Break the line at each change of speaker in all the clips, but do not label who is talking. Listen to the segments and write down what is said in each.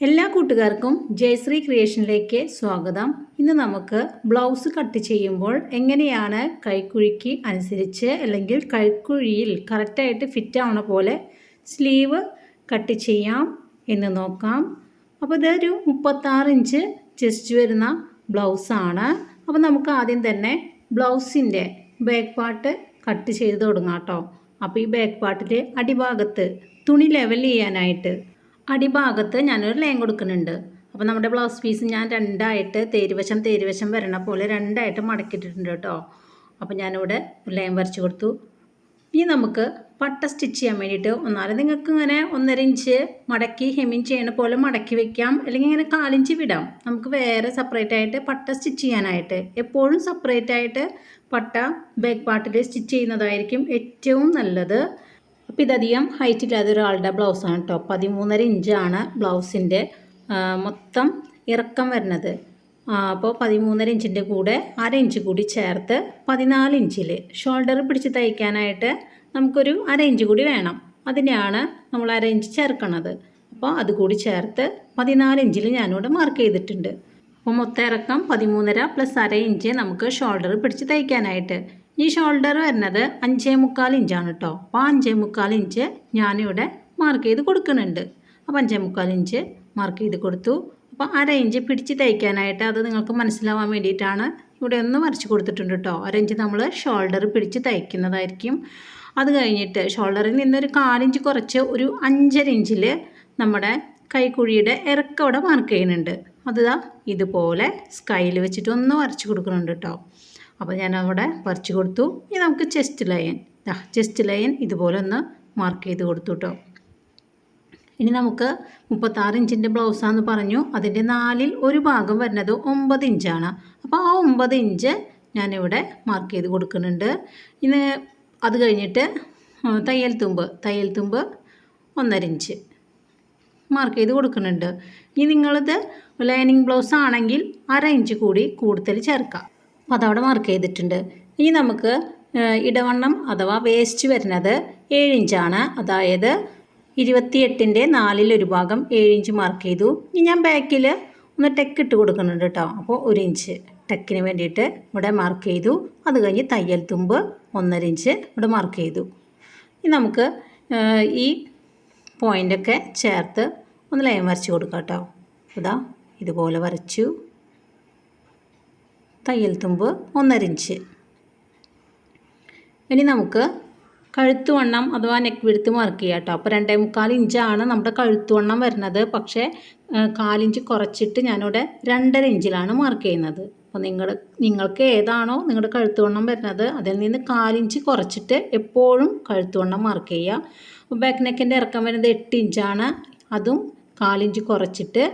എല്ലാ കൂട്ടുകാർക്കും ജയശ്രീ ക്രിയേഷനിലേക്ക് സ്വാഗതം. ഇന്ന് നമുക്ക് ബ്ലൗസ് കട്ട് ചെയ്യുമ്പോൾ എങ്ങനെയാണ് കൈക്കുഴിക്ക് അനുസരിച്ച് അല്ലെങ്കിൽ കൈക്കുഴിയിൽ കറക്റ്റായിട്ട് ഫിറ്റ് ആവണ പോലെ സ്ലീവ് കട്ട് ചെയ്യാം എന്ന് നോക്കാം. അപ്പോൾ ഇതൊരു മുപ്പത്താറ് ഇഞ്ച് ചെസ്റ്റ് വരുന്ന ബ്ലൗസാണ് അപ്പോൾ നമുക്ക് ആദ്യം തന്നെ ബ്ലൗസിന്റെ ബാക്ക് പാർട്ട് കട്ട് ചെയ്ത് തുടങ്ങാം കേട്ടോ. അപ്പോൾ ഈ ബാക്ക് പാർട്ടിന്റെ അടിഭാഗത്ത് തുണി ലെവൽ ചെയ്യാനായിട്ട് അടിഭാഗത്ത് ഞാനൊരു ലൈൻ കൊടുക്കുന്നുണ്ട്. അപ്പോൾ നമ്മുടെ ബ്ലൗസ് പീസ് ഞാൻ രണ്ടായിട്ട് തേരുവശം തേരുവശം വരണ പോലെ രണ്ടായിട്ട് മടക്കിയിട്ടുണ്ട് കേട്ടോ. അപ്പോൾ ഞാനിവിടെ ഒരു ലൈൻ വരച്ച് കൊടുത്തു. ഇനി നമുക്ക് പട്ട സ്റ്റിച്ച് ചെയ്യാൻ വേണ്ടിയിട്ട് ഒന്നാലും നിങ്ങൾക്ക് ഇങ്ങനെ ഒന്നര ഇഞ്ച് മടക്കി ഹെമിൻ ചെയ്യണ പോലെ മടക്കി വെക്കാം. അല്ലെങ്കിൽ ഇങ്ങനെ കാലിഞ്ച് വിടാം. നമുക്ക് വേറെ സെപ്പറേറ്റ് ആയിട്ട് പട്ട സ്റ്റിച്ച് ചെയ്യാനായിട്ട് എപ്പോഴും സെപ്പറേറ്റ് ആയിട്ട് പട്ട ബാക്ക് പാർട്ടിൽ സ്റ്റിച്ച് ചെയ്യുന്നതായിരിക്കും ഏറ്റവും നല്ലത്. അപ്പോൾ ഇതധികം ഹൈറ്റ് ഇല്ലാതെ ഒരാളുടെ ബ്ലൗസാണ് കേട്ടോ പതിമൂന്നര ഇഞ്ചാണ് ബ്ലൗസിന്റെ മൊത്തം ഇറക്കം വരുന്നത്. അപ്പോൾ പതിമൂന്നര ഇഞ്ചിന്റെ കൂടെ അര ഇഞ്ച് കൂടി ചേർത്ത് പതിനാല് ഇഞ്ചിൽ ഷോൾഡർ പിടിച്ച് തയ്ക്കാനായിട്ട് നമുക്കൊരു അര ഇഞ്ച് കൂടി വേണം. അതിനെയാണ് നമ്മൾ അര ഇഞ്ച് ചേർക്കണത്. അപ്പോൾ അത് കൂടി ചേർത്ത് പതിനാല് ഇഞ്ചിൽ ഞാനിവിടെ മാർക്ക് ചെയ്തിട്ടുണ്ട്. അപ്പോൾ മൊത്തം ഇറക്കം പതിമൂന്നര പ്ലസ് അര ഇഞ്ച് നമുക്ക് ഷോൾഡർ പിടിച്ച് തയ്ക്കാനായിട്ട് ഈ ഷോൾഡർ വരുന്നത് അഞ്ചേ മുക്കാൽ ഇഞ്ചാണ് കേട്ടോ അപ്പോൾ അഞ്ചേ മുക്കാൽ ഇഞ്ച് ഞാനിവിടെ മാർക്ക് ചെയ്ത് കൊടുക്കുന്നുണ്ട്. അപ്പോൾ അഞ്ചേ മുക്കാൽ ഇഞ്ച് മാർക്ക് ചെയ്ത് കൊടുത്തു. അപ്പോൾ അര ഇഞ്ച് പിടിച്ച് തയ്ക്കാനായിട്ട് അത് നിങ്ങൾക്ക് മനസ്സിലാവാൻ വേണ്ടിയിട്ടാണ് ഇവിടെ ഒന്ന് വരച്ച് കൊടുത്തിട്ടുണ്ട് കേട്ടോ അര ഇഞ്ച് നമ്മൾ ഷോൾഡർ പിടിച്ച് തയ്ക്കുന്നതായിരിക്കും അത് കഴിഞ്ഞിട്ട് ഷോൾഡറിൽ നിന്നൊരു കാലിഞ്ച് കുറച്ച് ഒരു അഞ്ചര ഇഞ്ചിൽ നമ്മുടെ കൈക്കുഴിയുടെ ഇറക്കം അവിടെ മാർക്ക് ചെയ്യുന്നുണ്ട്. അതാ ഇതുപോലെ സ്കൈയിൽ വെച്ചിട്ട് ഒന്ന് വരച്ച് കൊടുക്കുന്നുണ്ട് കേട്ടോ അപ്പോൾ ഞാൻ അവിടെ വരച്ച് കൊടുത്തു. ഇനി നമുക്ക് ചെസ്റ്റ് ലൈൻ ചെസ്റ്റ് ലൈൻ ഇതുപോലെ ഒന്ന് മാർക്ക് ചെയ്ത് കൊടുത്തു കേട്ടോ ഇനി നമുക്ക് മുപ്പത്താറ് ഇഞ്ചിന്റെ ബ്ലൗസാന്ന് പറഞ്ഞു. അതിന്റെ നാലിൽ ഒരു ഭാഗം വരുന്നത് ഒമ്പത് ഇഞ്ചാണ്. അപ്പോൾ ആ ഒമ്പത് ഇഞ്ച് ഞാനിവിടെ മാർക്ക് ചെയ്ത് കൊടുക്കുന്നുണ്ട്. ഇനി അത് കഴിഞ്ഞിട്ട് തയ്യൽ തുമ്പ്. തയ്യൽ തുമ്പ് ഒന്നര ഇഞ്ച് മാർക്ക് ചെയ്ത് കൊടുക്കുന്നുണ്ട്. ഇനി നിങ്ങളിത് ലൈനിങ് ബ്ലൗസ് ആണെങ്കിൽ അര ഇഞ്ച് കൂടി കൂടുതൽ ചേർക്കാം. അപ്പോൾ അതവിടെ മാർക്ക് ചെയ്തിട്ടുണ്ട്. ഇനി നമുക്ക് ഇടവണ്ണം അഥവാ വേസ്റ്റ് വരുന്നത് ഏഴ് ഇഞ്ചാണ് അതായത് ഇരുപത്തിയെട്ടിന്റെ നാലിലൊരു ഭാഗം ഏഴ് ഇഞ്ച് മാർക്ക് ചെയ്തു. ഇനി ഞാൻ ബാക്കിൽ ഒന്ന് ടെക്ക് ഇട്ട് കൊടുക്കുന്നുണ്ട് കേട്ടോ അപ്പോൾ ഒരു ഇഞ്ച് ടെക്കിന് വേണ്ടിയിട്ട് ഇവിടെ മാർക്ക് ചെയ്തു. അത് കഴിഞ്ഞ് തയ്യൽ തുമ്പ് ഒന്നര ഇഞ്ച് ഇവിടെ മാർക്ക് ചെയ്തു. ഇനി നമുക്ക് ഈ പോയിന്റൊക്കെ ചേർത്ത് ഒന്ന് ലൈൻ വരച്ച് കൊടുക്കാം കേട്ടോ ഇതാ ഇതുപോലെ വരച്ചു. തയ്യൽ തുമ്പ് ഒന്നര ഇഞ്ച് ഇനി നമുക്ക് കഴുത്തുവണ്ണം അഥവാ നെക്ക് വിടുത്ത് മാർക്ക് ചെയ്യാം കേട്ടോ അപ്പോൾ രണ്ടേ മുക്കാൽ ഇഞ്ചാണ് നമ്മുടെ കഴുത്തുവണ്ണം വരുന്നത്. പക്ഷേ കാലിഞ്ച് കുറച്ചിട്ട് ഞാനിവിടെ രണ്ടര ഇഞ്ചിലാണ് മാർക്ക് ചെയ്യുന്നത്. അപ്പോൾ നിങ്ങൾ നിങ്ങൾക്ക് ഏതാണോ നിങ്ങളുടെ കഴുത്തുവണ്ണം വരുന്നത് അതിൽ നിന്ന് കാലിഞ്ച് കുറച്ചിട്ട് എപ്പോഴും കഴുത്തുവണ്ണം മാർക്ക് ചെയ്യുക ബാക്ക് നെക്കിന്റെ ഇറക്കം വരുന്നത് എട്ട് ഇഞ്ചാണ് അതും കാലിഞ്ച് കുറച്ചിട്ട്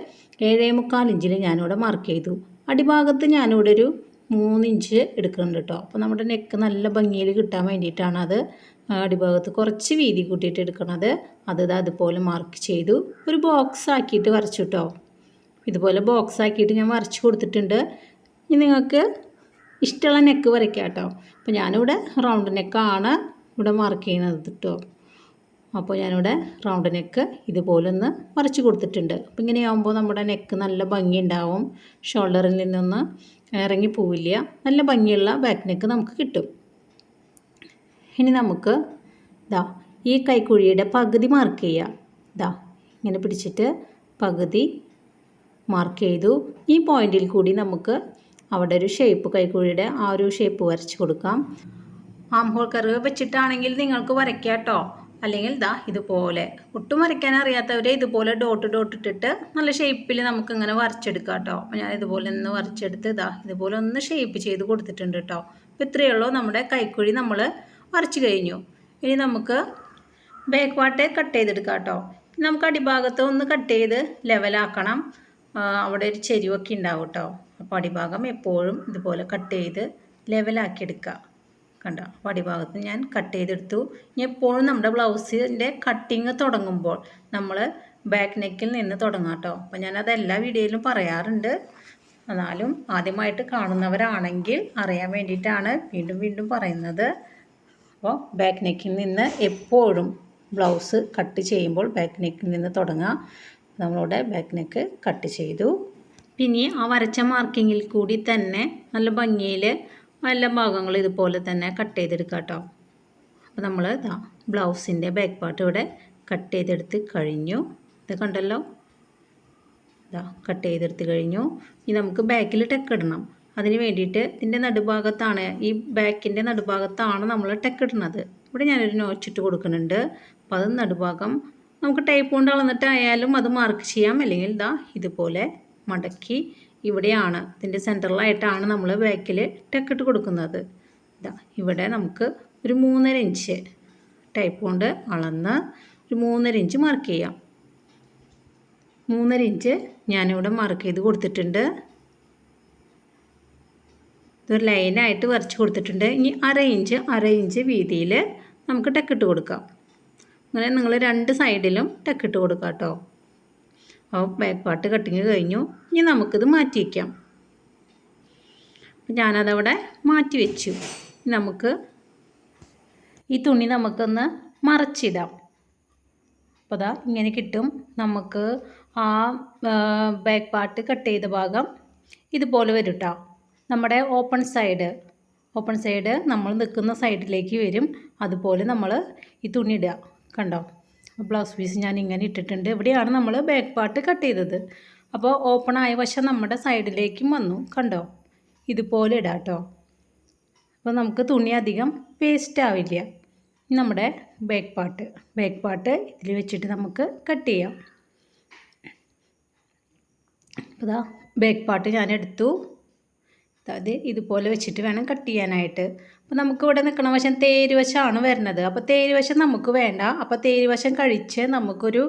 ഏഴേ മുക്കാൽ ഇഞ്ചിൽ ഞാനിവിടെ മാർക്ക് ചെയ്തു. അടിഭാഗത്ത് ഞാനിവിടെ ഒരു മൂന്നിഞ്ച് എടുക്കുന്നുണ്ട് കേട്ടോ. അപ്പോൾ നമ്മുടെ നെക്ക് നല്ല ഭംഗിയിൽ കിട്ടാൻ വേണ്ടിയിട്ടാണ് അത് അടിഭാഗത്ത് കുറച്ച് വീതി കൂട്ടിയിട്ട് എടുക്കണത്. അത് അതുപോലെ മാർക്ക് ചെയ്തു. ഒരു ബോക്സ് ആക്കിയിട്ട് വരച്ചു കേട്ടോ. ഇതുപോലെ ബോക്സ് ആക്കിയിട്ട് ഞാൻ വരച്ച് കൊടുത്തിട്ടുണ്ട്. ഇനി നിങ്ങൾക്ക് ഇഷ്ടമുള്ള നെക്ക് വരയ്ക്കാം കേട്ടോ. അപ്പോൾ ഞാനിവിടെ റൗണ്ട് നെക്കാണ് ഇവിടെ മാർക്ക് ചെയ്യുന്നത് കേട്ടോ. അപ്പോൾ ഞാനിവിടെ റൗണ്ട് നെക്ക് ഇതുപോലെ ഒന്ന് വരച്ച് കൊടുത്തിട്ടുണ്ട്. അപ്പോൾ ഇങ്ങനെയാകുമ്പോൾ നമ്മുടെ നെക്ക് നല്ല ഭംഗി ഉണ്ടാവും ഷോൾഡറിൽ നിന്നൊന്ന് ഇറങ്ങി പോവില്ല. നല്ല ഭംഗിയുള്ള ബാക്ക് നെക്ക് നമുക്ക് കിട്ടും. ഇനി നമുക്ക് ഇതാ ഈ കൈക്കുഴിയുടെ പകുതി മാർക്ക് ചെയ്യുക ഇതാ ഇങ്ങനെ പിടിച്ചിട്ട് പകുതി മാർക്ക് ചെയ്തു. ഈ പോയിന്റിൽ കൂടി നമുക്ക് അവിടെ ഒരു ഷേപ്പ് കൈക്കുഴിയുടെ ആ ഒരു ഷേപ്പ് വരച്ച് കൊടുക്കാം. ആം ഹോൾ കർവ് വെച്ചിട്ടാണെങ്കിൽ നിങ്ങൾക്ക് വരയ്ക്കാം കേട്ടോ. അല്ലെങ്കിൽ ഇതാ ഇതുപോലെ. ഒട്ടും വരയ്ക്കാൻ അറിയാത്തവരെ ഇതുപോലെ ഡോട്ട് ഡോട്ട് ഇട്ടിട്ട് നല്ല ഷേപ്പിൽ നമുക്ക് ഇങ്ങനെ വരച്ചെടുക്കാം കേട്ടോ. അപ്പോൾ ഞാൻ ഇതുപോലെ ഒന്ന് വരച്ചെടുത്ത് ഇതാ ഇതുപോലെ ഒന്ന് ഷേപ്പ് ചെയ്ത് കൊടുത്തിട്ടുണ്ട് കേട്ടോ. അപ്പോൾ ഇത്രയേ ഉള്ളൂ. നമ്മുടെ കൈക്കുഴി നമ്മൾ വരച്ച് കഴിഞ്ഞു. ഇനി നമുക്ക് ബാക്ക് പാർട്ട് കട്ട് ചെയ്തെടുക്കാം കേട്ടോ. നമുക്ക് അടിഭാഗത്ത് ഒന്ന് കട്ട് ചെയ്ത് ലെവലാക്കണം അവിടെ ഒരു ചെരിവൊക്കെ ഉണ്ടാവും കേട്ടോ. അപ്പോൾ അടിഭാഗം എപ്പോഴും ഇതുപോലെ കട്ട് ചെയ്ത് ലെവലാക്കി എടുക്കുക കണ്ടോ? അപ്പോൾ അടിഭാഗത്ത് ഞാൻ കട്ട് ചെയ്തെടുത്തു. ഇനി എപ്പോഴും നമ്മുടെ ബ്ലൗസിന്റെ കട്ടിങ് തുടങ്ങുമ്പോൾ നമ്മൾ ബാക്ക് നെക്കിൽ നിന്ന് തുടങ്ങാം കേട്ടോ. അപ്പോൾ ഞാനത് എല്ലാ വീഡിയോയിലും പറയാറുണ്ട്. എന്നാലും ആദ്യമായിട്ട് കാണുന്നവരാണെങ്കിൽ അറിയാൻ വേണ്ടിയിട്ടാണ് വീണ്ടും വീണ്ടും പറയുന്നത്. അപ്പോൾ ബാക്ക് നെക്കിൽ നിന്ന് എപ്പോഴും ബ്ലൗസ് കട്ട് ചെയ്യുമ്പോൾ ബാക്ക് നെക്കിൽ നിന്ന് തുടങ്ങാം. നമ്മളിവിടെ ബാക്ക് നെക്ക് കട്ട് ചെയ്തു. പിന്നെ ആ വരച്ച മാർക്കിങ്ങിൽ കൂടി തന്നെ നല്ല ഭംഗിയിൽ എല്ലാ ഭാഗങ്ങളും ഇതുപോലെ തന്നെ കട്ട് ചെയ്തെടുക്കാം കേട്ടോ അപ്പോൾ നമ്മൾ ഇതാ ബ്ലൗസിന്റെ ബാക്ക് പാർട്ട് ഇവിടെ കട്ട് ചെയ്തെടുത്ത് കഴിഞ്ഞു. ഇത് കണ്ടല്ലോ? ഇതാ കട്ട് ചെയ്തെടുത്ത് കഴിഞ്ഞു. ഇനി നമുക്ക് ബാക്കിൽ ടെക്ക് ഇടണം. അതിന് വേണ്ടിയിട്ട് ഇതിന്റെ നടുഭാഗത്താണ് ഈ ബാക്കിന്റെ നടുഭാഗത്താണ് നമ്മൾ ടെക്ക് ഇടുന്നത്. ഇവിടെ ഞാനൊരു നോച്ചിട്ട് കൊടുക്കുന്നുണ്ട്. അപ്പോൾ അത് നടുഭാഗം നമുക്ക് ടൈപ്പ് കൊണ്ട് അളന്നിട്ടായാലും അത് മാർക്ക് ചെയ്യാം. അല്ലെങ്കിൽ ഇതാ ഇതുപോലെ മടക്കി ഇവിടെയാണ്. ഇതിന്റെ സെന്ററിലായിട്ടാണ് നമ്മൾ ബാക്കിൽ ടെക്കിട്ട് കൊടുക്കുന്നത്. ഇതാ ഇവിടെ നമുക്ക് ഒരു മൂന്നര ഇഞ്ച് ടൈപ്പ് കൊണ്ട് അളന്ന് ഒരു മൂന്നര ഇഞ്ച് മാർക്ക് ചെയ്യാം. മൂന്നര ഇഞ്ച് ഞാനിവിടെ മാർക്ക് ചെയ്ത് കൊടുത്തിട്ടുണ്ട്. ഇതൊരു ലൈനായിട്ട് വരച്ച് കൊടുത്തിട്ടുണ്ട്. ഇനി അര ഇഞ്ച് അര ഇഞ്ച് വീതിയിൽ നമുക്ക് ടെക്കിട്ട് കൊടുക്കാം. അങ്ങനെ നിങ്ങൾ രണ്ട് സൈഡിലും ടെക്കിട്ട് കൊടുക്കാം കേട്ടോ അപ്പോൾ ബാക്ക് കട്ടിങ് കഴിഞ്ഞു. ഇനി നമുക്കിത് മാറ്റി വയ്ക്കാം ഞാനതവിടെ മാറ്റി വെച്ചു. നമുക്ക് ഈ തുണി നമുക്കൊന്ന് മറച്ചിടാം. അപ്പോൾ അതാ ഇങ്ങനെ കിട്ടും. നമുക്ക് ആ ബാക്ക് പാർട്ട് കട്ട് ചെയ്ത ഭാഗം ഇതുപോലെ വരും കേട്ടോ നമ്മുടെ ഓപ്പൺ സൈഡ് ഓപ്പൺ സൈഡ് നമ്മൾ നിൽക്കുന്ന സൈഡിലേക്ക് വരും. അതുപോലെ നമ്മൾ ഈ തുണി ഇടുക. കണ്ടോ? ബ്ലൗസ് പീസ് ഞാൻ ഇങ്ങനെ ഇട്ടിട്ടുണ്ട്. ഇവിടെയാണ് നമ്മൾ ബാക്ക് പാർട്ട് കട്ട് ചെയ്തത്. അപ്പോൾ ഓപ്പൺ ആയ വശം നമ്മുടെ സൈഡിലേക്കും വന്നു. കണ്ടോ? ഇതുപോലെ ഇടാം കേട്ടോ അപ്പോൾ നമുക്ക് തുണി അധികം വേസ്റ്റ് ആവില്ല. നമ്മുടെ ബാക്ക് പാർട്ട് ബാക്ക് പാർട്ട് ഇതിൽ വെച്ചിട്ട് നമുക്ക് കട്ട് ചെയ്യാം. അപ്പോൾ ബാക്ക് പാർട്ട് ഞാൻ എടുത്തു അത് ഇതുപോലെ വെച്ചിട്ട് വേണം കട്ട് ചെയ്യാനായിട്ട്. അപ്പോൾ നമുക്ക് ഇവിടെ നിൽക്കണ. വശം തേര് വശമാണ് വരുന്നത്. അപ്പോൾ തേര് വശം നമുക്ക് വേണ്ട. അപ്പോൾ തേര് വശം കഴിച്ച് നമുക്കൊരു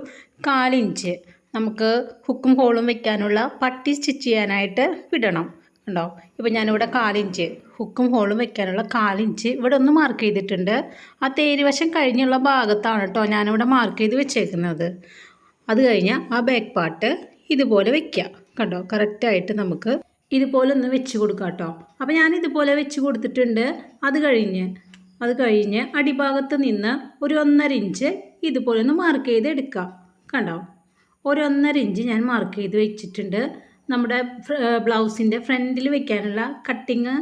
കാലിഞ്ച് നമുക്ക് ഹുക്കും ഹോളും വെക്കാനുള്ള പട്ടി സ്റ്റിച്ച് ചെയ്യാനായിട്ട് വിടണം. ഉണ്ടോ ഇപ്പോൾ ഞാനിവിടെ കാലിഞ്ച് ഹുക്കും ഹോളും വെക്കാനുള്ള കാലിഞ്ച് ഇവിടെ ഒന്ന് മാർക്ക് ചെയ്തിട്ടുണ്ട്. ആ തേര് വശം കഴിഞ്ഞുള്ള ഭാഗത്താണ് കേട്ടോ ഞാനിവിടെ മാർക്ക് ചെയ്ത് വെച്ചേക്കുന്നത്. അത് കഴിഞ്ഞാൽ ആ ബാക്ക് പാർട്ട് ഇതുപോലെ വെക്കുക കണ്ടോ? കറക്റ്റായിട്ട് നമുക്ക് ഇതുപോലെ ഒന്ന് വെച്ച് കൊടുക്കാം കേട്ടോ അപ്പോൾ ഞാൻ ഇതുപോലെ വെച്ച് കൊടുത്തിട്ടുണ്ട്. അത് കഴിഞ്ഞ് അത് കഴിഞ്ഞ് അടിഭാഗത്ത് നിന്ന് ഒരു ഒന്നര ഇഞ്ച് ഇതുപോലെ ഒന്ന് മാർക്ക് ചെയ്ത് എടുക്കാം കണ്ടോ? ഒരു ഒന്നര ഇഞ്ച് ഞാൻ മാർക്ക് ചെയ്ത് വെച്ചിട്ടുണ്ട്. നമ്മുടെ ബ്ലൗസിന്റെ ഫ്രണ്ടിൽ വെക്കാനുള്ള കട്ടിങ്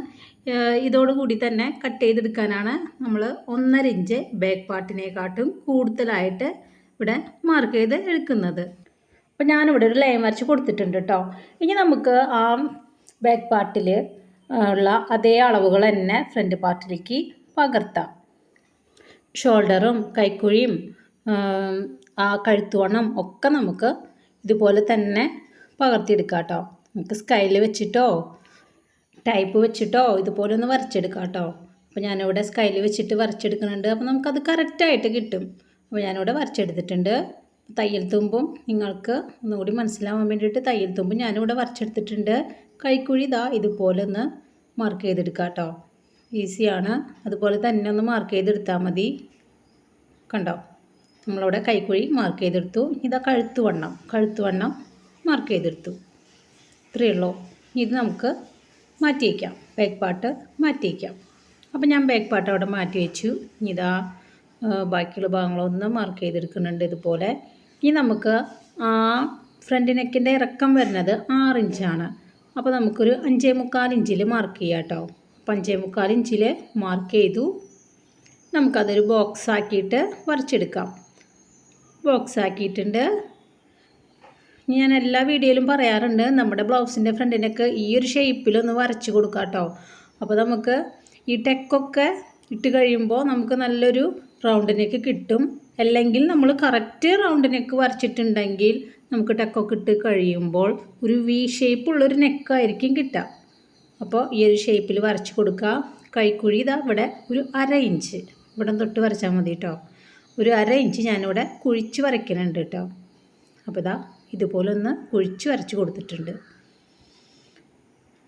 ഇതോടുകൂടി തന്നെ കട്ട് ചെയ്തെടുക്കാനാണ് നമ്മൾ ഒന്നര ഇഞ്ച് ബാക്ക് പാർട്ടിനെക്കാട്ടും കൂടുതലായിട്ട് ഇവിടെ മാർക്ക് ചെയ്ത് എടുക്കുന്നത്. അപ്പോൾ ഞാനിവിടെ ഒരു ലൈൻ വരച്ച് കൊടുത്തിട്ടുണ്ട് കേട്ടോ ഇനി നമുക്ക് ആ ബാക്ക് പാർട്ടിൽ ഉള്ള അതേ അളവുകൾ തന്നെ ഫ്രണ്ട് പാർട്ടിലേക്ക് പകർത്താം. ഷോൾഡറും കൈക്കുഴിയും ആ കഴുത്തുവണ്ണം ഒക്കെ നമുക്ക് ഇതുപോലെ തന്നെ പകർത്തിയെടുക്കാം കേട്ടോ നമുക്ക് സ്കൈൽ വെച്ചിട്ടോ ടൈപ്പ് വെച്ചിട്ടോ ഇതുപോലെ ഒന്ന് വരച്ചെടുക്കാം കേട്ടോ അപ്പോൾ ഞാനിവിടെ സ്കൈൽ വെച്ചിട്ട് വരച്ചെടുക്കുന്നുണ്ട്. അപ്പോൾ നമുക്കത് കറക്റ്റായിട്ട് കിട്ടും. അപ്പോൾ ഞാനിവിടെ വരച്ചെടുത്തിട്ടുണ്ട്. തയ്യൽ തുമ്പും നിങ്ങൾക്ക് ഒന്നുകൂടി മനസ്സിലാവാൻ വേണ്ടിയിട്ട് തയ്യൽ തുമ്പും ഞാനിവിടെ വരച്ചെടുത്തിട്ടുണ്ട്. കൈക്കുഴി ഇതാ ഇതുപോലെ ഒന്ന് മാർക്ക് ചെയ്തെടുക്കാം കേട്ടോ ഈസിയാണ് അതുപോലെ തന്നെ ഒന്ന് മാർക്ക് ചെയ്തെടുത്താൽ മതി. കണ്ടോ? നമ്മളവിടെ കൈക്കുഴി മാർക്ക് ചെയ്തെടുത്തു. ഇതാ കഴുത്ത് വണ്ണം. കഴുത്ത് വണ്ണം മാർക്ക് ചെയ്തെടുത്തു. ഇത്രയേ ഉള്ളൂ. ഇത് നമുക്ക് മാറ്റി വയ്ക്കാം ബാക്ക് പാർട്ട് മാറ്റി വയ്ക്കാം അപ്പോൾ ഞാൻ ബാക്ക് പാർട്ട് അവിടെ മാറ്റി വെച്ചു. ഇതാ ബാക്കിയുള്ള ഭാഗങ്ങളൊന്ന് മാർക്ക് ചെയ്തെടുക്കുന്നുണ്ട് ഇതുപോലെ. ഇനി നമുക്ക് ആ ഫ്രണ്ട് നെക്കിന്റെ ഇറക്കം വരുന്നത് ആറ് ഇഞ്ചാണ് അപ്പോൾ നമുക്കൊരു അഞ്ചേ മുക്കാൽ ഇഞ്ചിൽ മാർക്ക് ചെയ്യാം കേട്ടോ. അപ്പോൾ അഞ്ചേ മുക്കാൽ ഇഞ്ചിൽ മാർക്ക് ചെയ്തു. നമുക്കതൊരു ബോക്സ് ആക്കിയിട്ട് വരച്ചെടുക്കാം. ബോക്സ് ആക്കിയിട്ടുണ്ട്. ഞാൻ എല്ലാ വീഡിയോയിലും പറയാറുണ്ട് നമ്മുടെ ബ്ലൗസിന്റെ ഫ്രണ്ടിനൊക്കെ ഈ ഒരു ഷേപ്പിലൊന്ന് വരച്ച് കൊടുക്കാം കേട്ടോ. അപ്പോൾ നമുക്ക് ഈ ടെക്കൊക്കെ ഇട്ട് കഴിയുമ്പോൾ നമുക്ക് നല്ലൊരു റൗണ്ടിനേക്ക് കിട്ടും. അല്ലെങ്കിൽ നമ്മൾ കറക്റ്റ് റൗണ്ടിനേക്ക് വരച്ചിട്ടുണ്ടെങ്കിൽ നമുക്ക് ടെക്കൊക്കെ ഇട്ട് കഴിയുമ്പോൾ ഒരു വി ഷേപ്പുള്ളൊരു നെക്കായിരിക്കും കിട്ടുക. അപ്പോൾ ഈ ഒരു ഷേപ്പിൽ വരച്ച് കൊടുക്കുക. കൈക്കുഴി ഇതാ ഇവിടെ ഒരു അര ഇഞ്ച് ഇവിടെ തൊട്ട് വരച്ചാൽ മതി കേട്ടോ ഒരു അര ഇഞ്ച് ഞാനിവിടെ കുഴിച്ച് വരയ്ക്കുന്നുണ്ട് കേട്ടോ അപ്പോൾ ഇതാ ഇതുപോലെ ഒന്ന് കുഴിച്ച് വരച്ച് കൊടുത്തിട്ടുണ്ട്.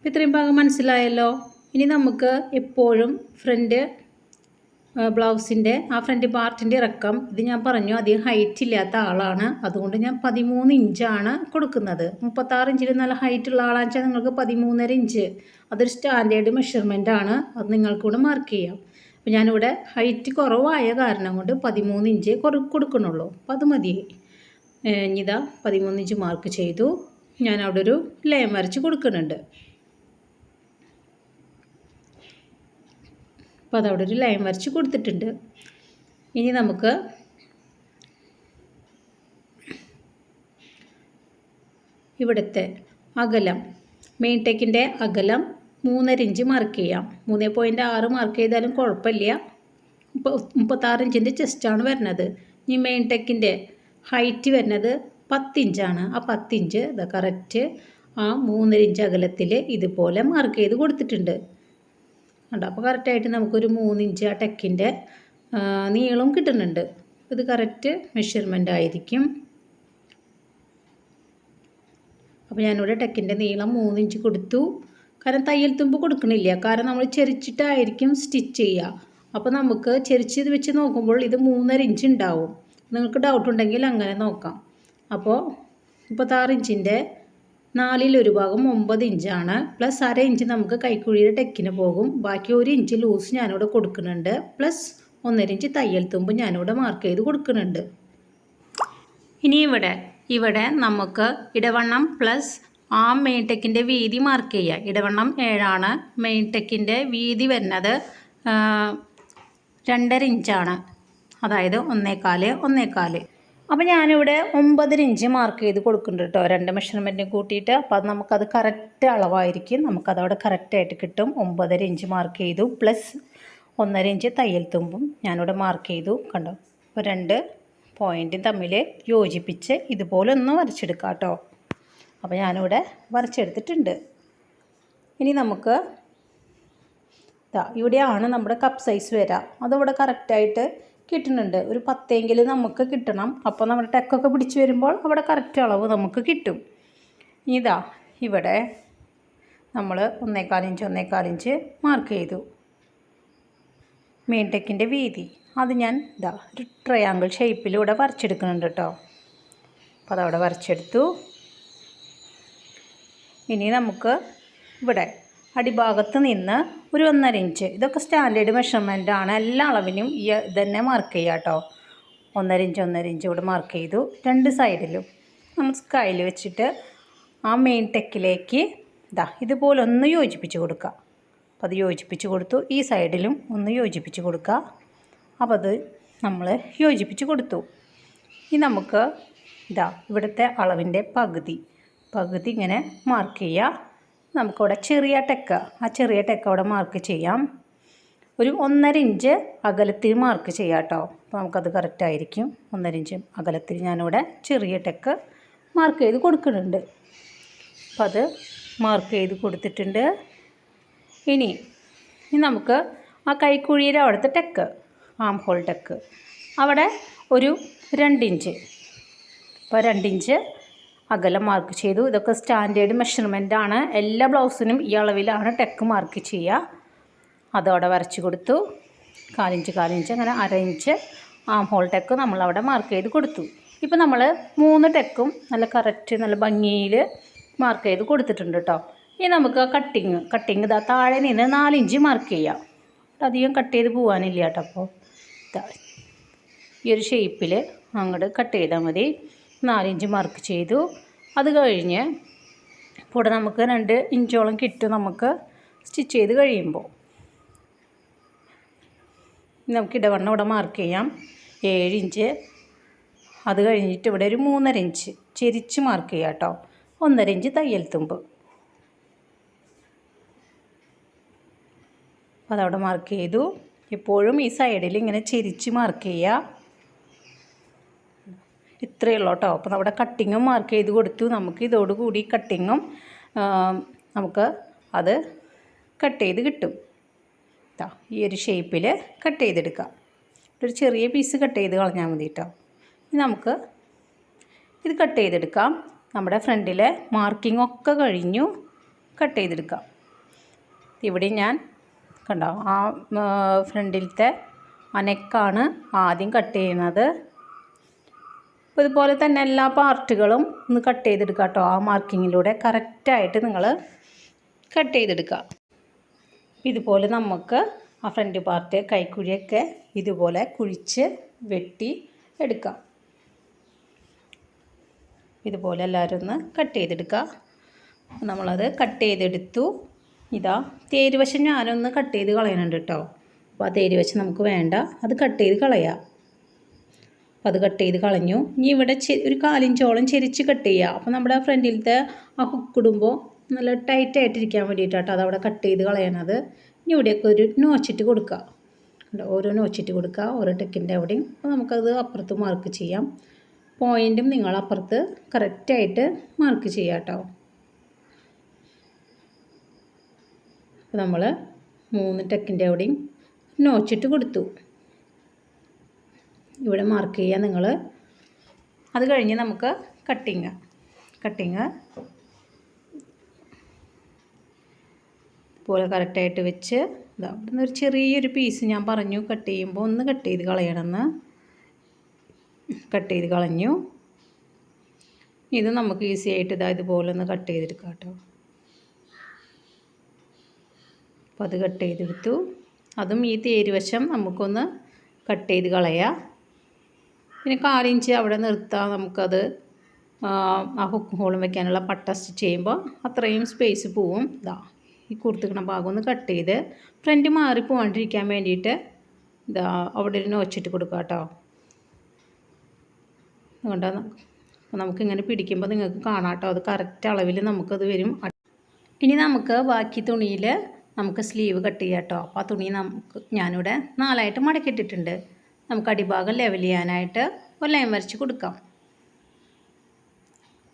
ഇത്രയും ഭാഗം മനസ്സിലായല്ലോ? ഇനി നമുക്ക് എപ്പോഴും ഫ്രണ്ട് ബ്ലൗസിന്റെ ആ ഫ്രണ്ട് പാർട്ടിന്റെ ഇറക്കം ഇത് ഞാൻ പറഞ്ഞു അധികം ഹൈറ്റ് ഇല്ലാത്ത ആളാണ്. അതുകൊണ്ട് ഞാൻ പതിമൂന്ന് ഇഞ്ചാണ് കൊടുക്കുന്നത്. മുപ്പത്താറ് ഇഞ്ചിൽ നല്ല ഹൈറ്റ് ഉള്ള ആളാണെന്ന് വെച്ചാൽ നിങ്ങൾക്ക് പതിമൂന്നര ഇഞ്ച് അതൊരു സ്റ്റാൻഡേർഡ് മെഷർമെന്റ് ആണ്. അത് നിങ്ങൾക്കൂടെ മാർക്ക് ചെയ്യാം. അപ്പോൾ ഞാനിവിടെ ഹൈറ്റ് കുറവായ കാരണം കൊണ്ട് പതിമൂന്ന് ഇഞ്ച് കൊടുക്കണുള്ളൂ അപ്പോൾ അത് മതി. ഇതാ പതിമൂന്ന് ഇഞ്ച് മാർക്ക് ചെയ്തു. ഞാൻ അവിടെ ഒരു ലയം വരച്ച് കൊടുക്കുന്നുണ്ട്. അപ്പോൾ അതവിടെ ഒരു ലൈൻ വരച്ച് കൊടുത്തിട്ടുണ്ട്. ഇനി നമുക്ക് ഇവിടുത്തെ അകലം മെയിൻ ടെക്കിന്റെ അകലം മൂന്നര ഇഞ്ച് മാർക്ക് ചെയ്യാം. മൂന്ന് പോയിന്റ് ആറ് മാർക്ക് ചെയ്താലും കുഴപ്പമില്ല. മുപ്പ മുപ്പത്താറ് ഇഞ്ചിന്റെ ചെസ്റ്റാണ് വരുന്നത്. ഇനി മെയിൻ ടെക്കിന്റെ ഹൈറ്റ് വരുന്നത് പത്തിഞ്ചാണ് ആ പത്തിഞ്ച് ഇത് കറക്റ്റ് ആ മൂന്നര ഇഞ്ച് അകലത്തിൽ ഇതുപോലെ മാർക്ക് ചെയ്ത് കൊടുത്തിട്ടുണ്ട്. കണ്ടോ? അപ്പോൾ കറക്റ്റായിട്ട് നമുക്കൊരു മൂന്നിഞ്ച് ആ ടെക്കിന്റെ നീളം കിട്ടുന്നുണ്ട്. ഇത് കറക്റ്റ് മെഷർമെന്റ് ആയിരിക്കും. അപ്പോൾ ഞാനിവിടെ ടെക്കിന്റെ നീളം മൂന്നിഞ്ച് കൊടുത്തു. കാരണം തയ്യൽ തുമ്പ് കൊടുക്കണില്ല. കാരണം നമ്മൾ ചെരിച്ചിട്ടായിരിക്കും സ്റ്റിച്ച് ചെയ്യുക. അപ്പോൾ നമുക്ക് ചെരിച്ചത് വെച്ച് നോക്കുമ്പോൾ ഇത് മൂന്നര ഇഞ്ച് ഉണ്ടാവും. നിങ്ങൾക്ക് ഡൗട്ട് ഉണ്ടെങ്കിൽ അങ്ങനെ നോക്കാം. അപ്പോൾ മുപ്പത്താറ് ഇഞ്ചിന്റെ നാലിലൊരു ഭാഗം ഒമ്പത് ഇഞ്ചാണ്. പ്ലസ് അര ഇഞ്ച് നമുക്ക് കൈക്കുഴിയുടെ ടെക്കിന് പോകും. ബാക്കി ഒരു ഇഞ്ച് ലൂസ് ഞാനിവിടെ കൊടുക്കുന്നുണ്ട്. പ്ലസ് ഒന്നര ഇഞ്ച് തയ്യൽ തുമ്പ് ഞാനിവിടെ മാർക്ക് ചെയ്ത് കൊടുക്കുന്നുണ്ട്. ഇനി ഇവിടെ ഇവിടെ നമുക്ക് ഇടവണ്ണം പ്ലസ് ആ മെയിൻ ടെക്കിന്റെ വീതി മാർക്ക് ചെയ്യുക ഇടവണ്ണം ഏഴാണ്. മെയിൻ ടെക്കിന്റെ വീതി വരുന്നത് രണ്ടര ഇഞ്ചാണ്. അതായത് ഒന്നേക്കാൽ ഒന്നേക്കാൽ അപ്പോൾ ഞാനിവിടെ ഒമ്പതര ഇഞ്ച് മാർക്ക് ചെയ്ത് കൊടുക്കുന്നുണ്ട് കേട്ടോ രണ്ട് മെഷർമെന്റും കൂട്ടിയിട്ട് അപ്പോൾ അത് നമുക്കത് കറക്റ്റ് അളവായിരിക്കും. നമുക്കതവിടെ കറക്റ്റായിട്ട് കിട്ടും. ഒമ്പതര ഇഞ്ച് മാർക്ക് ചെയ്തു. പ്ലസ് ഒന്നര ഇഞ്ച് തയ്യൽ തുമ്പും ഞാനിവിടെ മാർക്ക് ചെയ്തു. കണ്ടോ? അപ്പോൾ രണ്ട് പോയിന്റും തമ്മിൽ യോജിപ്പിച്ച് ഇതുപോലെ ഒന്ന് വരച്ചെടുക്കാം കേട്ടോ അപ്പോൾ ഞാനിവിടെ വരച്ചെടുത്തിട്ടുണ്ട്. ഇനി നമുക്ക് ഇതാ ഇവിടെയാണ് നമ്മുടെ കപ്പ് സൈസ് വരിക അതിവിടെ കറക്റ്റായിട്ട് കിട്ടുന്നുണ്ട്. ഒരു പത്തെങ്കിലും നമുക്ക് കിട്ടണം. അപ്പോൾ നമ്മുടെ ടെക്കൊക്കെ പിടിച്ച് വരുമ്പോൾ അവിടെ കറക്റ്റ് അളവ് നമുക്ക് കിട്ടും. ഇതാ ഇവിടെ നമ്മൾ ഒന്നേകാലിഞ്ച് ഒന്നേകാലിഞ്ച് മാർക്ക് ചെയ്തു. മെയിൻ ടെക്കിന്റെ വീതി. അത് ഞാൻ ഇതാ ഒരു ട്രയാങ്കിൾ ഷേപ്പിലൂടെ വരച്ചെടുക്കുന്നുണ്ട് കേട്ടോ അപ്പോൾ അതവിടെ വരച്ചെടുത്തു. ഇനി നമുക്ക് ഇവിടെ അടിഭാഗത്ത് നിന്ന് ഒരു ഒന്നര ഇഞ്ച് ഇതൊക്കെ സ്റ്റാൻഡേർഡ് മെഷർമെന്റ് ആണ്. എല്ലാ അളവിനും ഈ ഇതന്നെ മാർക്ക് ചെയ്യുക കേട്ടോ ഒന്നര ഇഞ്ച് ഒന്നര ഇഞ്ച് ഇവിടെ മാർക്ക് ചെയ്തു. രണ്ട് സൈഡിലും നമ്മൾ സ്കൈയിൽ വെച്ചിട്ട് ആ മെയിൻ ടെക്കിലേക്ക് ഇതാ ഇതുപോലെ ഒന്ന് യോജിപ്പിച്ച് കൊടുക്കുക. അപ്പോൾ അത് യോജിപ്പിച്ച് കൊടുത്തു. ഈ സൈഡിലും ഒന്ന് യോജിപ്പിച്ച് കൊടുക്കുക. അപ്പോൾ അത് നമ്മൾ യോജിപ്പിച്ച് കൊടുത്തു. ഇനി നമുക്ക് ഇതാ ഇവിടുത്തെ അളവിന്റെ പകുതി. പകുതി ഇങ്ങനെ മാർക്ക് ചെയ്യുക. നമുക്കവിടെ ചെറിയ ടെക്ക. ആ ചെറിയ ടെക്ക അവിടെ മാർക്ക് ചെയ്യാം. ഒരു ഒന്നര ഇഞ്ച് അകലത്തിൽ മാർക്ക് ചെയ്യാം കേട്ടോ അപ്പോൾ നമുക്കത് കറക്റ്റായിരിക്കും ഒന്നര ഇഞ്ച് അകലത്തിൽ ഞാനിവിടെ ചെറിയ ടെക്ക് മാർക്ക് ചെയ്ത് കൊടുക്കുന്നുണ്ട്. അപ്പോൾ അത് മാർക്ക് ചെയ്ത് കൊടുത്തിട്ടുണ്ട്. ഇനി ഇനി നമുക്ക് ആ കൈക്കുഴിയുടെ അവിടുത്തെ ടെക്ക് ആം ഹോൾ ടെക്ക്. അവിടെ ഒരു രണ്ടിഞ്ച് അപ്പോൾ രണ്ടിഞ്ച് അകലം മാർക്ക് ചെയ്തു. ഇതൊക്കെ സ്റ്റാൻഡേർഡ് മെഷർമെന്റ് ആണ്. എല്ലാ ബ്ലൗസിനും ഈ അളവിലാണ് ടെക്ക് മാർക്ക് ചെയ്യുക. അതവിടെ വരച്ച് കൊടുത്തു. കാലിഞ്ച് കാലിഞ്ച് അങ്ങനെ അര ഇഞ്ച് ആം ഹോൾ ടെക്ക് നമ്മളവിടെ മാർക്ക് ചെയ്ത് കൊടുത്തു. ഇപ്പം നമ്മൾ മൂന്ന് ടെക്കും നല്ല കറക്റ്റ് നല്ല ഭംഗിയിൽ മാർക്ക് ചെയ്ത് കൊടുത്തിട്ടുണ്ട് കേട്ടോ ഇനി നമുക്ക് ആ കട്ടിങ് കട്ടിങ് ഇതാ താഴെ നിന്ന് നാലിഞ്ച് മാർക്ക് ചെയ്യാം. അധികം കട്ട് ചെയ്ത് പോകാനില്ല കേട്ടോ അപ്പോൾ. ഈ ഒരു ഷേപ്പിൽ അങ്ങോട്ട് കട്ട് ചെയ്താൽ മതി. നാലിഞ്ച് മാർക്ക് ചെയ്തു. അത് കഴിഞ്ഞ് ഇവിടെ നമുക്ക് രണ്ട് ഇഞ്ചോളം കിട്ടും നമുക്ക് സ്റ്റിച്ച് ചെയ്ത് കഴിയുമ്പോൾ നമുക്ക് ഇടവണ്ണം ഇവിടെ മാർക്ക് ചെയ്യാം. ഏഴ് ഇഞ്ച്. അത് കഴിഞ്ഞിട്ട് ഇവിടെ ഒരു മൂന്നര ഇഞ്ച്. ചെരിച്ച് മാർക്ക് ചെയ്യാം കേട്ടോ. ഒന്നര ഇഞ്ച് തയ്യൽ തുമ്പ്. അതവിടെ മാർക്ക് ചെയ്തു. എപ്പോഴും ഈ സൈഡിൽ ഇങ്ങനെ ചെരിച്ച് മാർക്ക് ചെയ്യുക ഇത്രയേ ഉള്ളൂ കേട്ടോ അപ്പോൾ നമ്മുടെ കട്ടിങ്ങും മാർക്ക് ചെയ്ത് കൊടുത്തു. നമുക്ക് ഇതോടുകൂടി കട്ടിങ്ങും നമുക്ക് അത് കട്ട് ചെയ്ത് കിട്ടും. കേട്ടോ ഈ ഒരു ഷേപ്പിൽ കട്ട് ചെയ്തെടുക്കാം. ഒരു ചെറിയ പീസ് കട്ട് ചെയ്ത് കളഞ്ഞാൽ മതി കേട്ടോ ഇനി നമുക്ക് ഇത് കട്ട് ചെയ്തെടുക്കാം. നമ്മുടെ ഫ്രണ്ടിലെ മാർക്കിംഗ് ഒക്കെ കഴിഞ്ഞു കട്ട് ചെയ്തെടുക്കാം. ഇവിടെ ഞാൻ കണ്ടോ ആ ഫ്രണ്ടിലത്തെ അനക്കാണ് ആദ്യം കട്ട് ചെയ്യുന്നത്. അപ്പോൾ ഇതുപോലെ തന്നെ എല്ലാ പാർട്ടുകളും ഒന്ന് കട്ട് ചെയ്തെടുക്കുക കേട്ടോ ആ മാർക്കിങ്ങിലൂടെ കറക്റ്റായിട്ട് നിങ്ങൾ കട്ട് ചെയ്തെടുക്കുക ഇതുപോലെ നമുക്ക് ആ ഫ്രണ്ട് പാർട്ട് കൈക്കുഴിയൊക്കെ ഇതുപോലെ കുഴിച്ച് വെട്ടി എടുക്കാം. ഇതുപോലെ എല്ലാവരും ഒന്ന് കട്ട് ചെയ്തെടുക്കുക നമ്മളത് കട്ട് ചെയ്തെടുത്തു. ഇതാ തേരുവശം ഞാനൊന്ന് കട്ട് ചെയ്ത് കളയണുണ്ട് കേട്ടോ അപ്പോൾ ആ തേരുവശം നമുക്ക് വേണ്ട അത് കട്ട് ചെയ്ത് കളയാം. അപ്പോൾ അത് കട്ട് ചെയ്ത് കളഞ്ഞു. ഇനി ഇവിടെ ഒരു കാലിഞ്ചോളം ചെരിച്ച് കട്ട് ചെയ്യുക അപ്പോൾ നമ്മുടെ ഫ്രണ്ടിലത്തെ ആ ഹുക്കിടുമ്പോൾ നല്ല ടൈറ്റ് ആയിട്ടിരിക്കാൻ വേണ്ടിയിട്ടാട്ടോ അതവിടെ കട്ട് ചെയ്ത് കളയണത്. ഇനി ഇവിടെയൊക്കെ ഒരു നോച്ചിട്ട് കൊടുക്കുക ഓരോ നോച്ചിട്ട് കൊടുക്കുക ഓരോ ടെക്കിന്റെ അവിടെയും. അപ്പോൾ നമുക്കത് അപ്പുറത്ത് മാർക്ക് ചെയ്യാം. പോയിന്റും നിങ്ങൾ അപ്പുറത്ത് കറക്റ്റായിട്ട് മാർക്ക് ചെയ്യാം കേട്ടോ നമ്മൾ മൂന്ന് ടെക്കിന്റെ അവിടെയും നോച്ചിട്ട് കൊടുത്തു. ഇവിടെ മാർക്ക് ചെയ്യുക നിങ്ങൾ അത് കഴിഞ്ഞ് നമുക്ക് കട്ടിങ് കട്ടിങ് പോലെ കറക്റ്റായിട്ട് വെച്ച് ഇതാ അവിടെ ഒരു ചെറിയൊരു പീസ് ഞാൻ പറഞ്ഞു കട്ട് ചെയ്യുമ്പോൾ ഒന്ന് കട്ട് ചെയ്ത് കളയണമെന്ന്. കട്ട് ചെയ്ത് കളഞ്ഞു. ഇത് നമുക്ക് ഈസി ആയിട്ട് ഇതാ ഇതുപോലെ ഒന്ന് കട്ട് ചെയ്തെടുക്കാം കേട്ടോ. അപ്പോൾ അത് കട്ട് ചെയ്തെടുത്തു. അതും ഈ തേരുവശം നമുക്കൊന്ന് കട്ട് ചെയ്ത് കളയാം. പിന്നെ കാലിഞ്ച് അവിടെ നിർത്താം നമുക്കത് ആ ഹുക്ക് ഹോളും വെക്കാനുള്ള പട്ട സ്റ്റിച്ച് ചെയ്യുമ്പോൾ അത്രയും സ്പേസ് പോവും. ഇതാ ഈ കുർത്തിക്കണ ഭാഗം ഒന്ന് കട്ട് ചെയ്ത് ഫ്രണ്ട് മാറി പോകാണ്ടിരിക്കാൻ വേണ്ടിയിട്ട് ഇതാ അവിടെ ഒരു നോച്ചിട്ട് കൊടുക്കുക കേട്ടോ അതുകൊണ്ടാണ് അപ്പോൾ നമുക്കിങ്ങനെ പിടിക്കുമ്പോൾ നിങ്ങൾക്ക് കാണാം കേട്ടോ അത് കറക്റ്റ് അളവിൽ നമുക്കത് വരും. ഇനി നമുക്ക് ബാക്കി തുണിയിൽ നമുക്ക് സ്ലീവ് കട്ട് ചെയ്യാം കേട്ടോ അപ്പോൾ ആ തുണി നമുക്ക് ഞാനിവിടെ നാലായിട്ട് മടക്കിയിട്ടിട്ടുണ്ട്. നമുക്ക് അടിഭാഗം ലെവൽ ചെയ്യാനായിട്ട് ഒരു ലൈൻ വരച്ച് കൊടുക്കാം.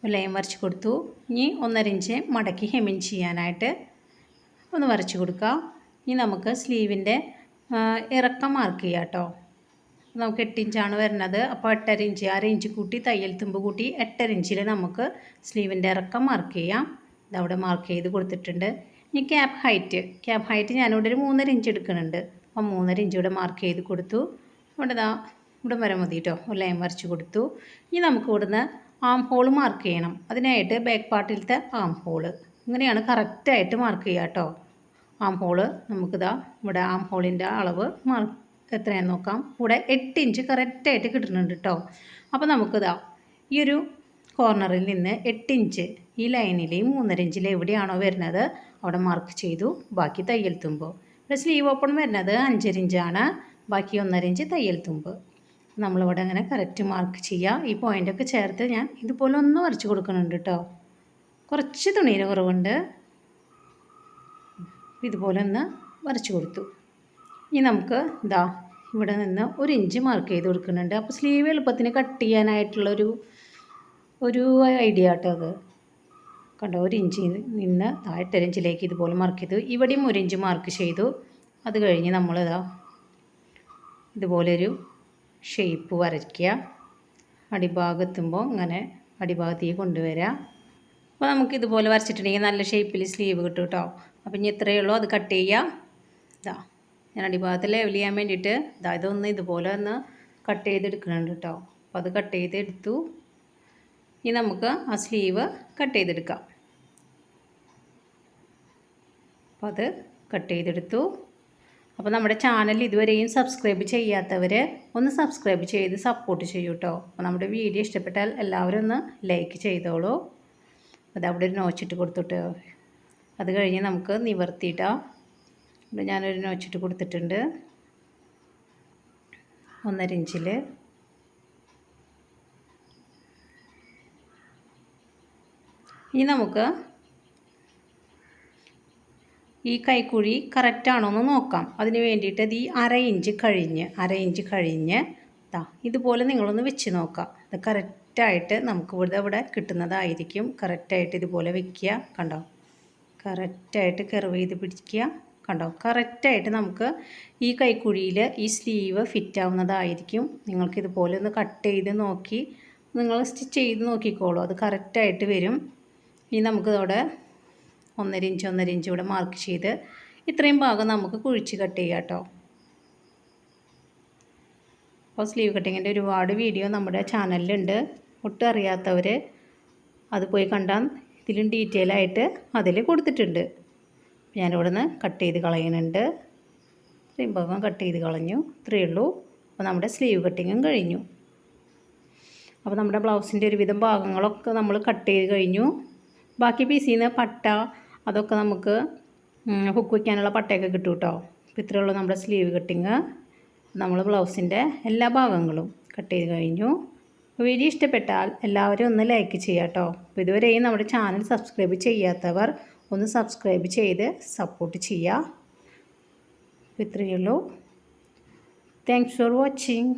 ഒരു ലൈൻ വരച്ച് കൊടുത്തു. ഇനി ഒന്നര ഇഞ്ച് മടക്കി ഹെമിൻ ചെയ്യാനായിട്ട് ഒന്ന് വരച്ച് കൊടുക്കാം. ഇനി നമുക്ക് സ്ലീവിന്റെ ഇറക്കം മാർക്ക് ചെയ്യാം കേട്ടോ നമുക്ക് എട്ട് ഇഞ്ചാണ് വരുന്നത്. അപ്പോൾ എട്ടര ഇഞ്ച് അര ഇഞ്ച് കൂട്ടി തയ്യൽ തുമ്പ് കൂട്ടി എട്ടര ഇഞ്ചിൽ നമുക്ക് സ്ലീവിന്റെ ഇറക്കം മാർക്ക് ചെയ്യാം. ഇതവിടെ മാർക്ക് ചെയ്ത് കൊടുത്തിട്ടുണ്ട്. ഇനി ക്യാപ് ഹൈറ്റ് ക്യാപ് ഹൈറ്റ് ഞാനിവിടെ ഒരു മൂന്നര ഇഞ്ച് എടുക്കുന്നുണ്ട്. അപ്പം മൂന്നര ഇഞ്ച് ഇവിടെ മാർക്ക് ചെയ്ത് കൊടുത്തു. ഇവിടെ ഇതാ ഇവിടെ വരെ മതി കേട്ടോ ഒരു ലൈൻ വരച്ച് കൊടുത്തു. ഇനി നമുക്ക് ഇവിടുന്ന് ആം ഹോൾ മാർക്ക് ചെയ്യണം. അതിനായിട്ട് ബാക്ക് പാർട്ടിലത്തെ ആം ഹോൾ ഇങ്ങനെയാണ് കറക്റ്റായിട്ട് മാർക്ക് ചെയ്യുക കേട്ടോ ആം ഹോൾ നമുക്കിതാ ഇവിടെ ആം ഹോളിന്റെ അളവ് മാർക്ക് എത്രയാണെന്ന് നോക്കാം. ഇവിടെ എട്ട് ഇഞ്ച് കറക്റ്റായിട്ട് കിട്ടുന്നുണ്ട് കേട്ടോ അപ്പോൾ നമുക്കിതാ ഈ ഒരു കോർണറിൽ നിന്ന് എട്ട് ഇഞ്ച് ഈ ലൈനിൽ മൂന്നര ഇഞ്ചിൽ എവിടെയാണോ വരുന്നത് അവിടെ മാർക്ക് ചെയ്തു. ബാക്കി തയ്യൽ തുമ്പോൾ ഇവിടെ സ്ലീവ് ഓപ്പൺ വരുന്നത് അഞ്ചര ഇഞ്ചാണ് ബാക്കി ഒന്നര ഇഞ്ച് തയ്യൽ തുമ്പ്. നമ്മളിവിടെ അങ്ങനെ കറക്റ്റ് മാർക്ക് ചെയ്യുക ഈ പോയിന്റൊക്കെ ചേർത്ത് ഞാൻ ഇതുപോലെ ഒന്ന് വരച്ച് കൊടുക്കുന്നുണ്ട് കേട്ടോ കുറച്ച് തുണിയിൽ കുറവുണ്ട്. ഇതുപോലെ ഒന്ന് വരച്ച് കൊടുത്തു. ഇനി നമുക്ക് ഇതാ ഇവിടെ നിന്ന് ഒരു ഇഞ്ച് മാർക്ക് ചെയ്ത് കൊടുക്കുന്നുണ്ട്. അപ്പോൾ സ്ലീവ് എളുപ്പത്തിന് കട്ട് ചെയ്യാനായിട്ടുള്ളൊരു ഒരു ഐഡിയ കേട്ടോ അത്. കണ്ടോ ഒരു ഇഞ്ച് നിന്ന് താഴത്തെ ഇഞ്ചിലേക്ക് ഇതുപോലെ മാർക്ക് ചെയ്തു. ഇവിടെയും ഒരു ഇഞ്ച് മാർക്ക് ചെയ്തു. അത് കഴിഞ്ഞ് നമ്മളിതാ ഇതുപോലെ ഒരു ഷേപ്പ് വരയ്ക്കുക. അടിഭാഗത്തുമ്പോൾ ഇങ്ങനെ അടിഭാഗത്തേക്ക് കൊണ്ടുവരിക. അപ്പോൾ നമുക്ക് ഇതുപോലെ വരച്ചിട്ടുണ്ടെങ്കിൽ നല്ല ഷേപ്പിൽ സ്ലീവ് കിട്ടും കേട്ടോ അപ്പം ഇനി ഇത്രയേ ഉള്ളൂ? അത് കട്ട് ചെയ്യുക. ഇതാ ഞാൻ അടിഭാഗത്ത് ലെവൽ ചെയ്യാൻ വേണ്ടിയിട്ട് ഇതാ ഇതൊന്ന് ഇതുപോലെ ഒന്ന് കട്ട് ചെയ്തെടുക്കുന്നുണ്ട് കേട്ടോ അപ്പോൾ അത് കട്ട് ചെയ്തെടുത്തു. ഇനി നമുക്ക് ആ സ്ലീവ് കട്ട് ചെയ്തെടുക്കാം. അപ്പോൾ അത് കട്ട് ചെയ്തെടുത്തു. അപ്പോൾ നമ്മുടെ ചാനൽ ഇതുവരെയും സബ്സ്ക്രൈബ് ചെയ്യാത്തവർ ഒന്ന് സബ്സ്ക്രൈബ് ചെയ്ത് സപ്പോർട്ട് ചെയ്യൂ കേട്ടോ അപ്പോൾ നമ്മുടെ വീഡിയോ ഇഷ്ടപ്പെട്ടാൽ എല്ലാവരും ഒന്ന് ലൈക്ക് ചെയ്തോളൂ. അത് അവിടെ ഒരു നോച്ചിട്ട് കൊടുത്തിട്ട് അത് കഴിഞ്ഞ് നമുക്ക് നിവർത്തിയിട്ടോ ഇവിടെ ഞാനൊരു നോച്ചിട്ട് കൊടുത്തിട്ടുണ്ട്. ഒന്നര ഇഞ്ചിൽ ഇനി നമുക്ക് ഈ കൈക്കുഴി കറക്റ്റാണോ എന്ന് നോക്കാം. അതിന് വേണ്ടിയിട്ട് ഇത് ഈ അര ഇഞ്ച് കഴിഞ്ഞ് അര ഇഞ്ച് കഴിഞ്ഞ് ദാ ഇതുപോലെ നിങ്ങളൊന്ന് വെച്ച് നോക്കാം. ഇത് കറക്റ്റായിട്ട് നമുക്ക് ഇവിടെ ഇവിടെ കിട്ടുന്നതായിരിക്കും. കറക്റ്റായിട്ട് ഇതുപോലെ വെക്കുക കണ്ടോ? കറക്റ്റായിട്ട് കെർവ് ചെയ്ത് പിടിക്കുക കണ്ടോ? കറക്റ്റായിട്ട് നമുക്ക് ഈ കൈക്കുഴിയിൽ ഈ സ്ലീവ് ഫിറ്റ് ആവുന്നതായിരിക്കും. നിങ്ങൾക്കിതുപോലെ ഒന്ന് കട്ട് ചെയ്ത് നോക്കി നിങ്ങൾ സ്റ്റിച്ച് ചെയ്ത് നോക്കിക്കോളൂ. അത് കറക്റ്റായിട്ട് വരും. ഇനി നമുക്കിതവിടെ ഒന്നര ഇഞ്ച് ഒന്നര ഇഞ്ച് ഇവിടെ മാർക്ക് ചെയ്ത് ഇത്രയും ഭാഗം നമുക്ക് കുഴിച്ച് കട്ട് ചെയ്യാം കേട്ടോ. അപ്പോൾ സ്ലീവ് കട്ടിങ്ങിന്റെ ഒരുപാട് വീഡിയോ നമ്മുടെ ചാനലിലുണ്ട് ഒട്ടും അറിയാത്തവർ അത് പോയി കണ്ടാൽ ഇതിലും ഡീറ്റെയിൽ ആയിട്ട് അതിൽ കൊടുത്തിട്ടുണ്ട്. ഞാനിവിടെ നിന്ന് കട്ട് ചെയ്ത് കളയുന്നുണ്ട്. ഇത്രയും ഭാഗം കട്ട് ചെയ്ത് കളഞ്ഞു. ഇത്രയേ ഉള്ളൂ. അപ്പോൾ നമ്മുടെ സ്ലീവ് കട്ടിങ്ങും കഴിഞ്ഞു. അപ്പോൾ നമ്മുടെ ബ്ലൗസിന്റെ ഒരുവിധം ഭാഗങ്ങളൊക്കെ നമ്മൾ കട്ട് ചെയ്ത് കഴിഞ്ഞു. ബാക്കി പീസിൽ നിന്ന് പട്ട അതൊക്കെ നമുക്ക് ഹുക്ക് വയ്ക്കാനുള്ള പട്ടയൊക്കെ കിട്ടും കേട്ടോ അപ്പോൾ ഉള്ളൂ നമ്മുടെ സ്ലീവ് കട്ടിങ് നമ്മൾ ബ്ലൗസിന്റെ എല്ലാ ഭാഗങ്ങളും കട്ട് ചെയ്ത് കഴിഞ്ഞു. വീഡിയോ ഇഷ്ടപ്പെട്ടാൽ എല്ലാവരും ഒന്ന് ലൈക്ക് ചെയ്യുക കേട്ടോ അപ്പോൾ ഇതുവരെയും നമ്മുടെ ചാനൽ സബ്സ്ക്രൈബ് ചെയ്യാത്തവർ ഒന്ന് സബ്സ്ക്രൈബ് ചെയ്ത് സപ്പോർട്ട് ചെയ്യുക ഇത്രയേ ഉള്ളൂ. Thanks for watching